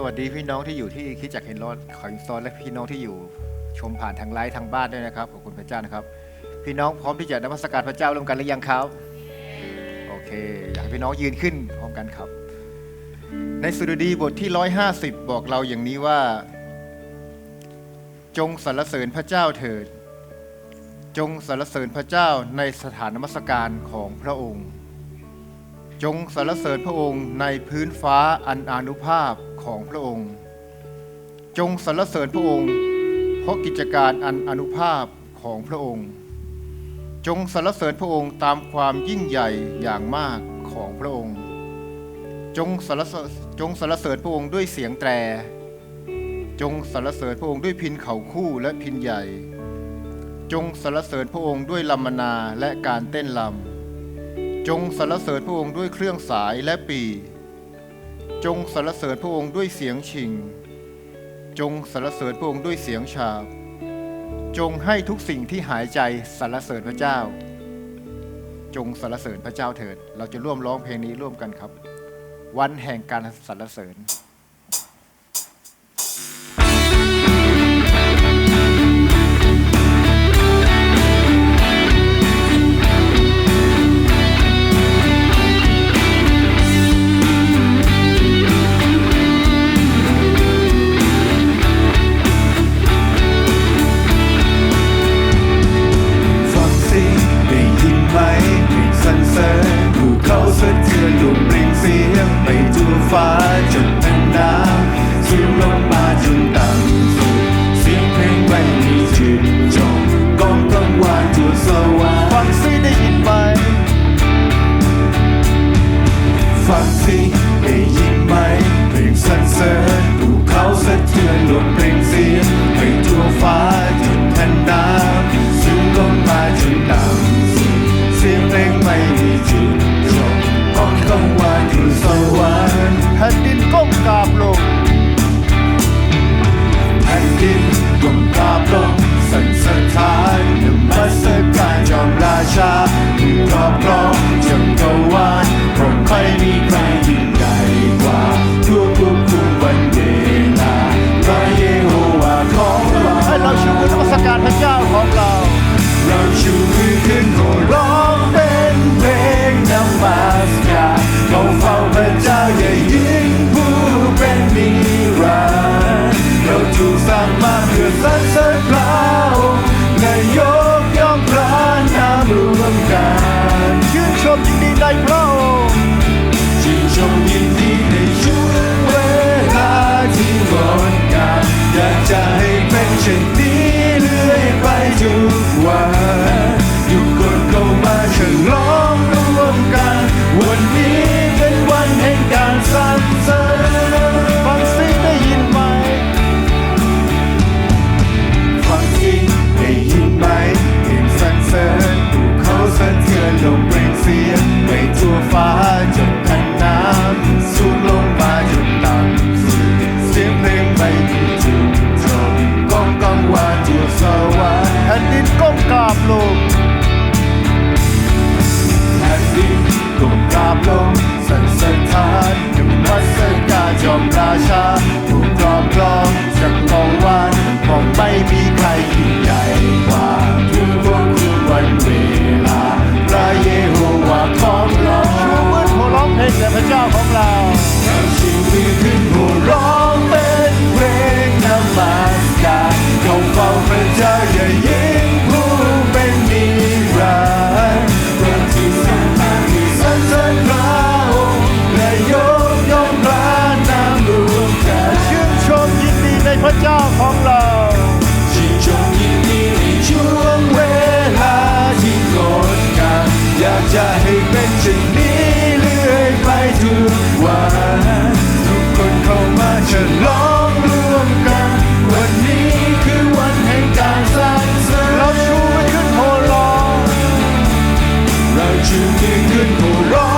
สวัสดีพี่น้องที่อยู่ที่คิดจักเห็นรอดขออินซอนและพี่น้องที่อยู่ชมผ่านทางไลฟ์ทางบ้านด้วยนะครับขอบคุณพระเจ้านะครับ พี่น้องพร้อมที่จะนมัสการพระเจ้าร่วมกันหรือยังครับโอเค อยากให้พี่น้องยืนขึ้นพร้อมกันครับ ในสุดดีบทที่ 150 บอกเราอย่างนี้ว่า จงสรรเสริญพระเจ้าเถิด จงสรรเสริญพระเจ้าในสถานนมัสการของพระองค์ จงสรรเสริญพระองค์ในพื้นฟ้าอันอนุภาพของพระองค์ จงสรรเสริญพระองค์เพราะกิจการอันอนุภาพของพระองค์ จงสรรเสริญพระองค์ตามความยิ่งใหญ่อย่างมากของพระองค์ จงสรรเสริญจงสรรเสริญพระองค์ด้วยเสียงแตร จงสรรเสริญพระองค์ด้วยพินเข่าคู่และพินใหญ่ จงสรรเสริญพระองค์ด้วยลำมนาและการเต้นลำ จงสรรเสริญพระองค์ด้วยเครื่องสายและปี จงสรรเสริญพระองค์ด้วยเสียงชิง จงสรรเสริญพระองค์ด้วยเสียงฉาบ จงให้ทุกสิ่งที่หายใจสรรเสริญพระเจ้า จงสรรเสริญพระเจ้าเถิด เราจะร่วมร้องเพลงนี้ร่วมกันครับ วันแห่งการสรรเสริญ ทุกวันทุกคนเข้ามาฉลองร่วมกัน วันนี้เป็นวันแห่งการสรรเสริญฟังซิได้ยินไหมฟังสิได้ยินไหมเพลงสรรเสริญภูเขาสะเทือนลมเปล่งเสียงไปทั่วฟ้า เราชูมื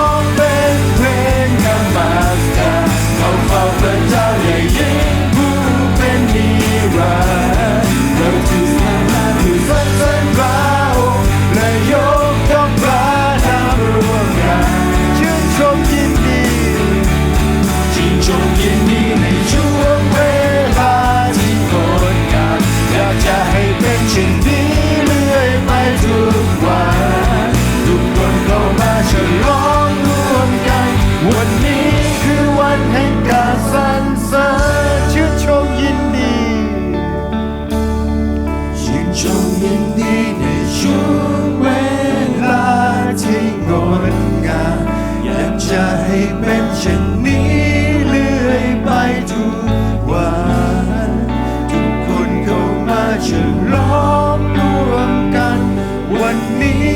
ให้เป็นเช่นนี้เรื่อยไปทุกวันทุกคนเข้ามาฉลองร่วมกัน วันนี้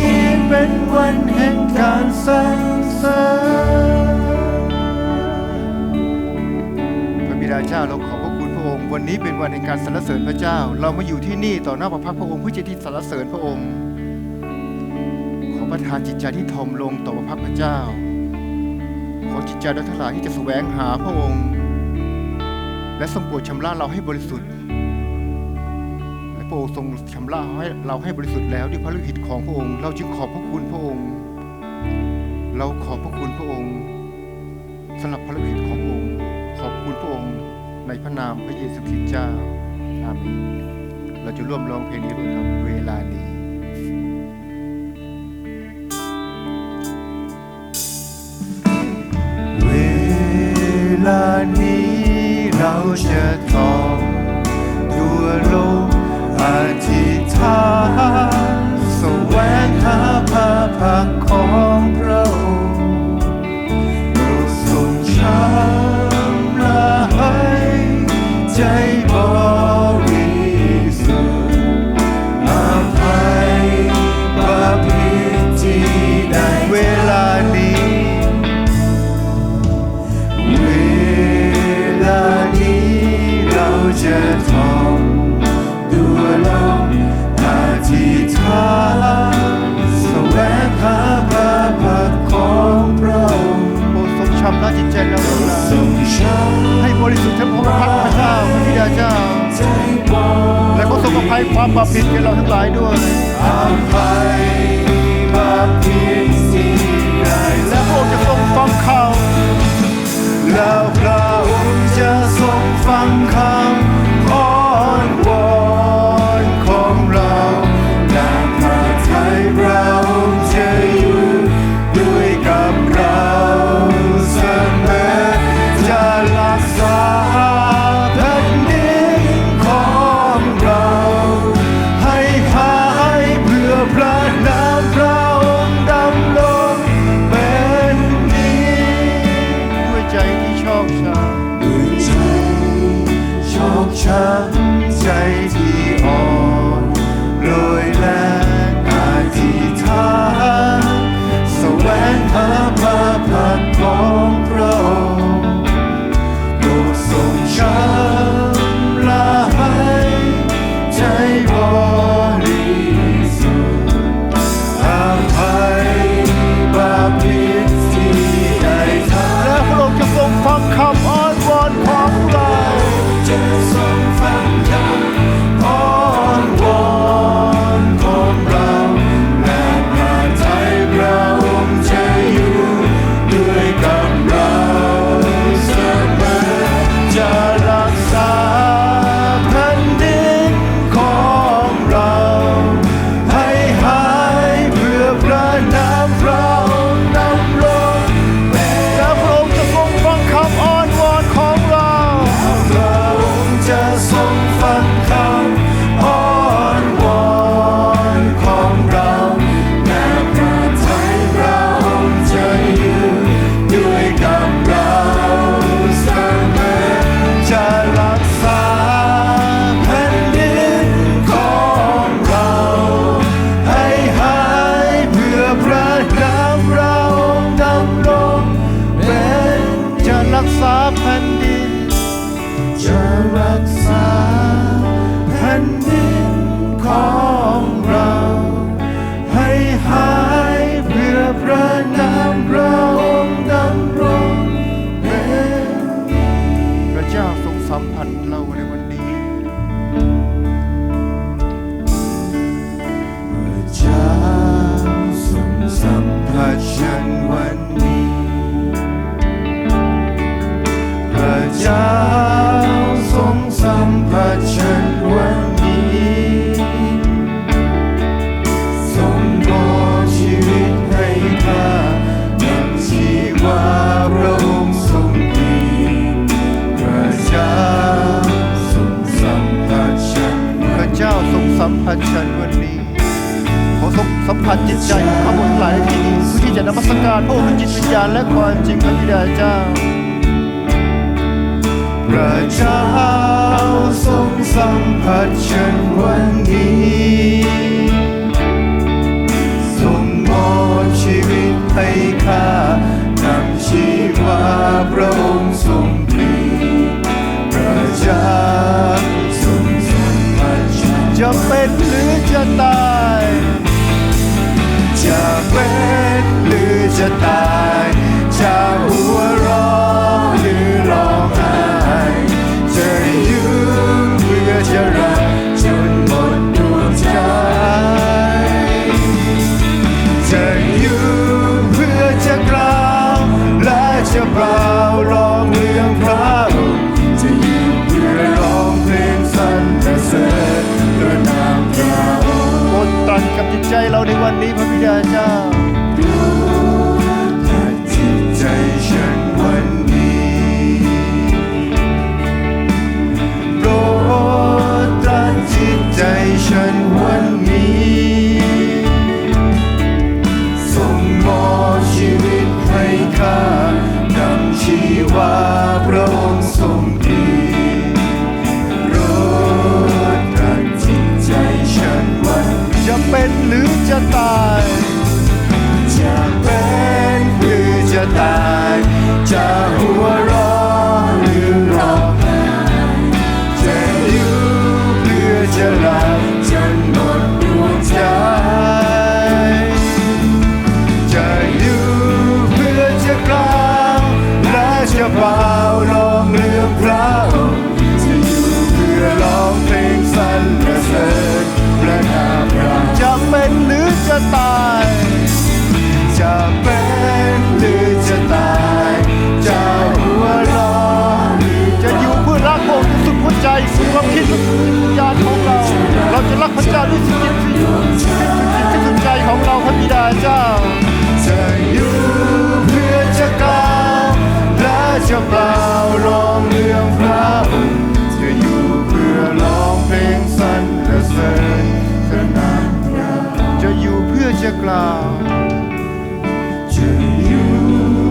เป็นวันแห่งการสรรเสริญพระบิดาเจ้าเราขอบพระคุณพระองค์ วันนี้เป็นวันแห่งการสรรเสริญพระเจ้า เรามาอยู่ที่นี่ต่อหน้าพระพักพระองค์เพื่อจะที่สรรเสริญพระองค์ขอประทานจิตใจที่ทอมลงต่อพระพักพระเจ้า ขอจิตใจเราทั้งหลายที่จะแสวงหาพระองค์ และทรงโปรดชำระเราให้บริสุทธิ์และพระองค์ทรงชำระให้เราให้บริสุทธิ์แล้วด้วยพระฤทธิ์ของพระองค์ เราจึงขอบพระคุณพระองค์ เราขอบพระคุณพระองค์สำหรับพระฤทธิ์ของพระองค์ ขอบคุณพระองค์ในพระนามพระเยซูคริสต์เจ้าอาเมนเราจะร่วมร้องเพลงนี้ด้วยครับเวลานี้ ลานี้เราจะทองตัวลมอธิษฐานแสวงหาพระพักของพระ จะท่องตัวลงอธิษฐานแสวงหาพระพักของพระองค์โปรดทรงชำระจิตใจเราทั้ายทรงช้ให้บริสุทธิ์ทั้งพระพักตร์พระเจ้าพระบิดาเจ้าำใจบริและก็ทรงอภัยความบาปผิดแก่เราทั้งหลายด้วยอภัย goodbye. ใจความคิดวิญญาณของเรา เราจะรักพระเจ้าด้วยชีวิตที่สุดจิตที่สุดใจของเราพระบิดาเจ้าจะอยู่เพื่อจะกล่าวและจะเปล่าลองเรื่องพระองค์จะอยู่เพื่อร้องเพลงสรรเสริญขนานเราจะอยู่เพื่อจะกล่าวจะอยู่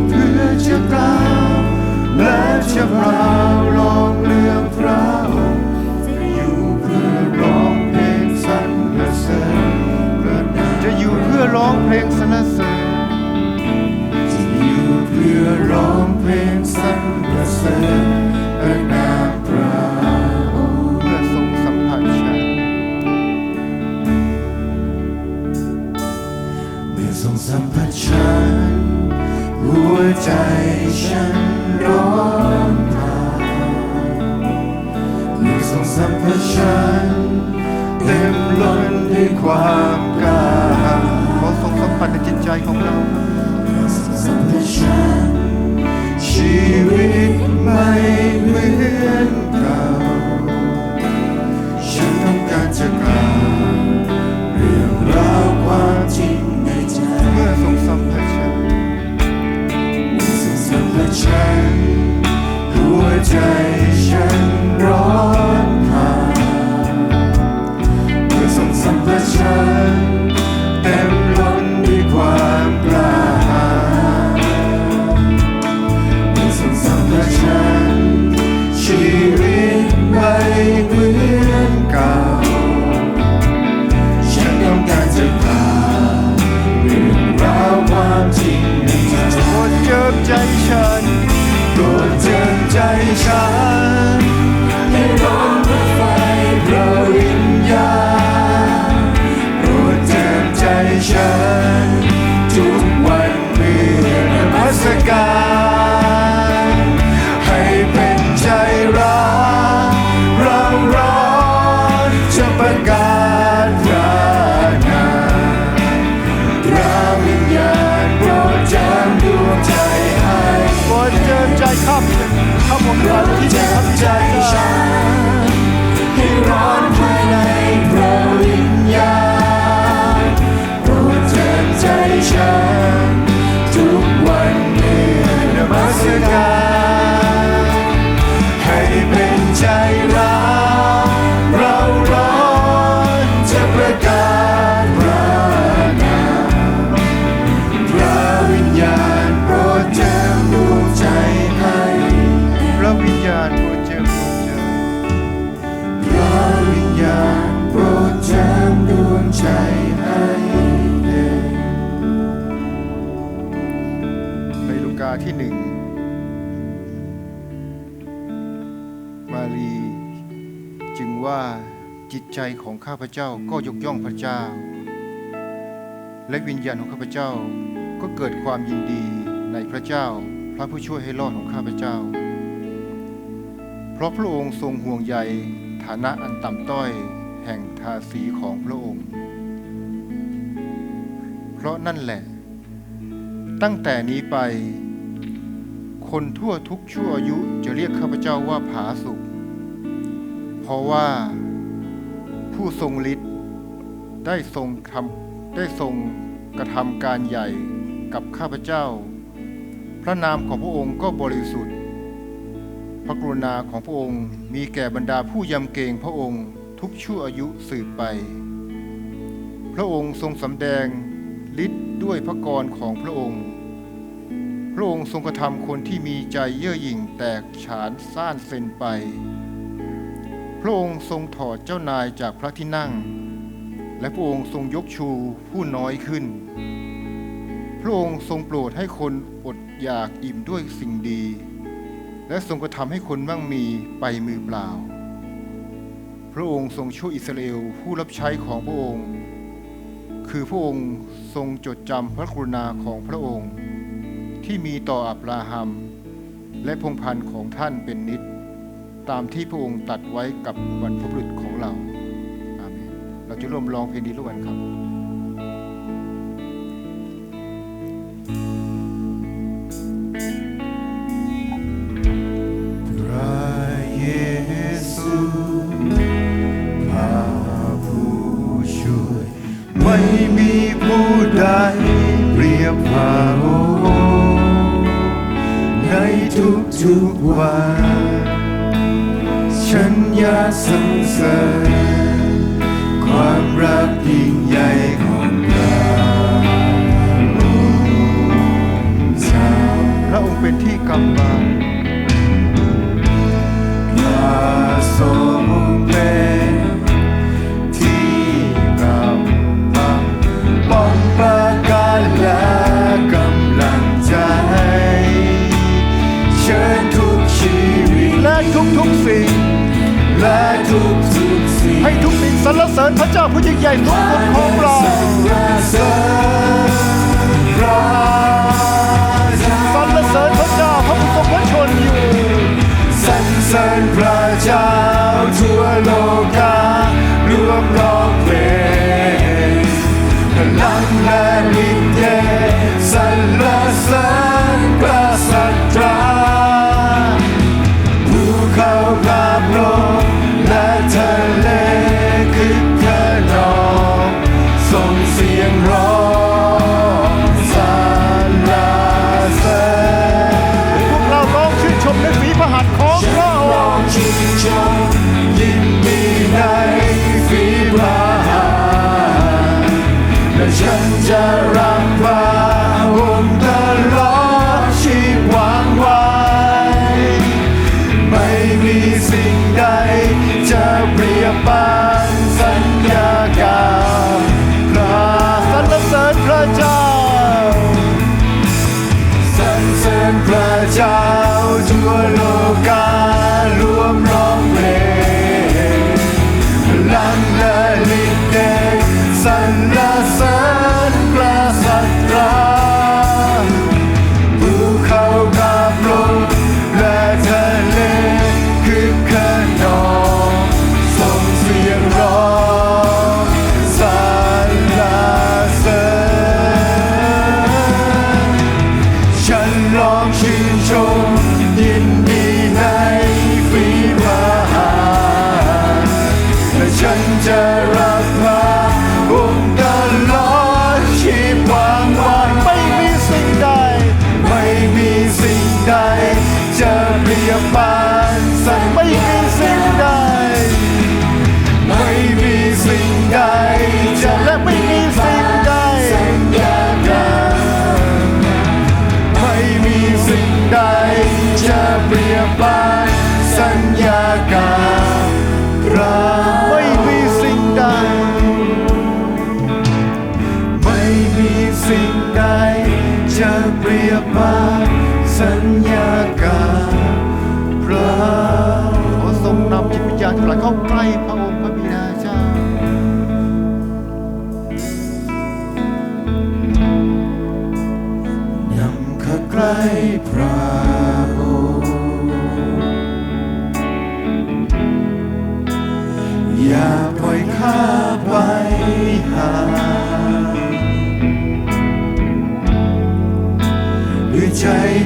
เพื่อจะกล่าวและจะเปล่าลองเรื่อง สริญจะอยู่เพื่อร้องเพลงสรรเสริญจะอยู่เพื่อร้องเพลงสรรเสริญพระนามพระองค์เพื่อทรงสัมผัสฉันเมื่อทรงสัมผัสฉันหัวใจฉัน 你把我的肩。 กาที่หนึ่งมารีจึงว่าจิตใจของข้าพเจ้าก็ยกย่องพระเจ้า และวิญญาณของข้าพเจ้าก็เกิดความยินดีในพระเจ้าพระผู้ช่วยให้รอดของข้าพเจ้า เพราะพระองค์ทรงห่วงใยฐานะอันต่ำต้อยแห่งทาสีของพระองค์ เพราะนั่นแหละ ตั้งแต่นี้ไป คนทั่วทุกชั่วอายุจะเรียกข้าพเจ้าว่าผาสุกเพราะว่าผู้ทรงฤทธิ์ได้ทรงทำได้ทรงกระทำการใหญ่กับข้าพเจ้า พระนามของพระองค์ก็บริสุทธิ์ พระกรุณาของพระองค์มีแก่บรรดาผู้ยำเกรงพระองค์ทุกชั่วอายุสืบไป พระองค์ทรงสำแดงฤทธิ์ด้วยพระกรของพระองค์ พระองค์ทรงกระทำคนที่มีใจเย่อหยิ่งแตกฉานซ่านเซนไป พระองค์ทรงถอดเจ้านายจากพระที่นั่ง และพระองค์ทรงยกชูผู้น้อยขึ้น พระองค์ทรงโปรดให้คนอดอยากอิ่มด้วยสิ่งดี และทรงกระทำให้คนมั่งมีไปมือเปล่า พระองค์ทรงช่วยอิสราเอลผู้รับใช้ของพระองค์ คือพระองค์ทรงจดจำพระกรุณาของพระองค์ ที่มีต่ออับราฮัม และพงพันธ์ของท่านเป็นนิด ตามที่พระองค์ตัดไว้กับบรรพบุรุษของเรา อาเมน เราจะร่วมร้องเพลงนี้ร่วมกันครับ สรรเสริญความรักยิ่งใหญ่ของพระองค์เจ้าพระองค์เป็นที่กำบัง ร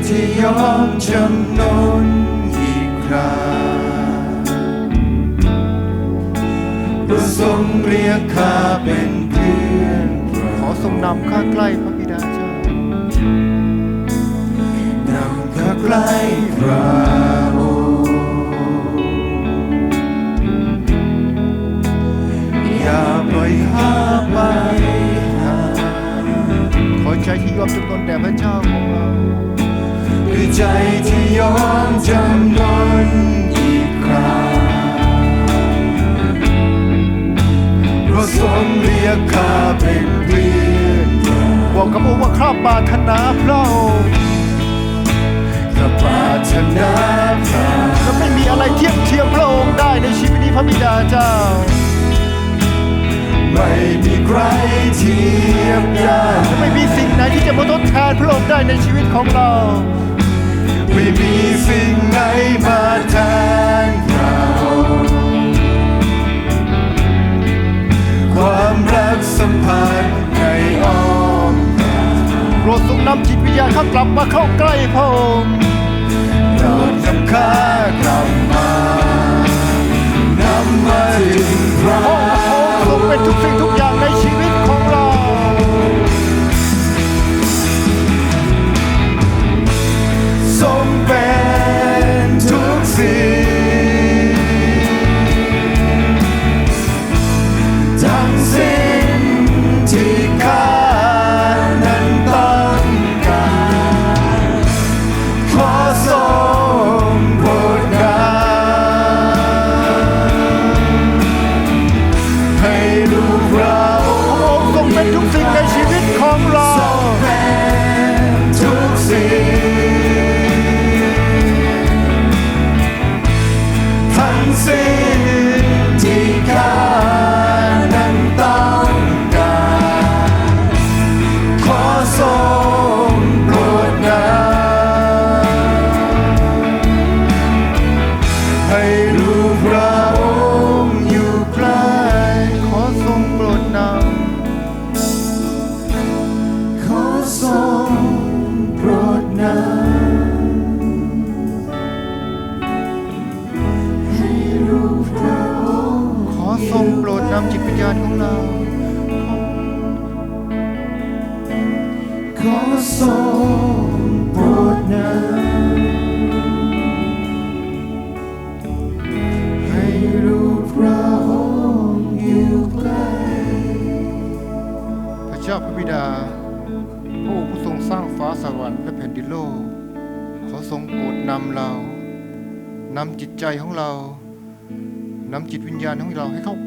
ที่ยอมจำนนอีกคราเพื่อทรงเรียกข้าเป็นเพื่อนขอทรงนำข้าใกล้พระบิดาเจ้านำข้าใกล้พระองค์อย่าปล่อยข้าไปหาขอใจที่ยอมจำนนแด่พระเจ้าของเรา ใจที่ยอมจำนนอีกครั้งเพราะทรงเรียกข้าเป็นเพื่อนบอกกับองค์ว่าข้าปรารถนาพระองค์ข้าปรารถนาพระและไม่มีอะไรเทียบเทียมพระองค์ได้ในชีวิตนี้พระบิดาเจ้า ไม่มีใครเทียบได้ ไม่มีสิ่งไหนที่จะมาทดแทนพระองค์ได้ในชีวิตของเรา ไม่มีสิ่งไหนมาแทนเรา ความรักสัมพันธ์ในอ้อมกอดโปรดทรงนำจิตวิญญาณข้ากลับมาเข้าใกล้พระองค์โปรดนำข้ากลับมานำมาถึงพระพระองค์ทรงเป็นทุกสิ่งทุกอย่างในชีวิต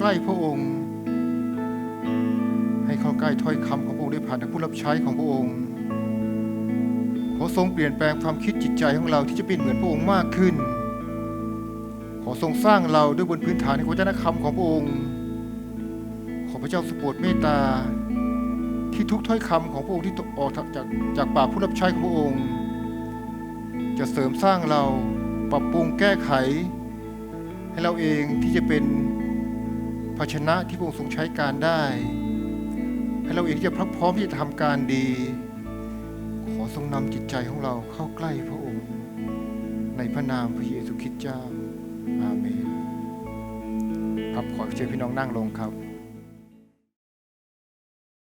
ใกล้พระองค์ ให้เข้าใกล้ถ้อยคำของพระองค์ได้ผ่านทางผู้รับใช้ของพระองค์ขอทรงเปลี่ยนแปลงความคิดจิตใจของเราที่จะเป็นเหมือนพระองค์มากขึ้น ขอทรงสร้างเราด้วยบนพื้นฐานแห่งวัฒนธรรมของพระองค์ ขอพระเจ้าสปรดเมตตาที่ทุกถ้อยคำของพระองค์ที่ออกจากจากปากผู้รับใช้ของพระองค์ จะเสริมสร้างเราปรับปรุงแก้ไข ให้เราเองที่จะเป็น ภาชนะที่พระองค์ทรงใช้การได้ ให้เราเองที่จะพร้อมที่จะทำการดี ขอทรงนำจิตใจของเราเข้าใกล้พระองค์ ในพระนามพระเยซูคริสต์เจ้า อาเมน ครับขอเชิญพี่น้องนั่งลงครับ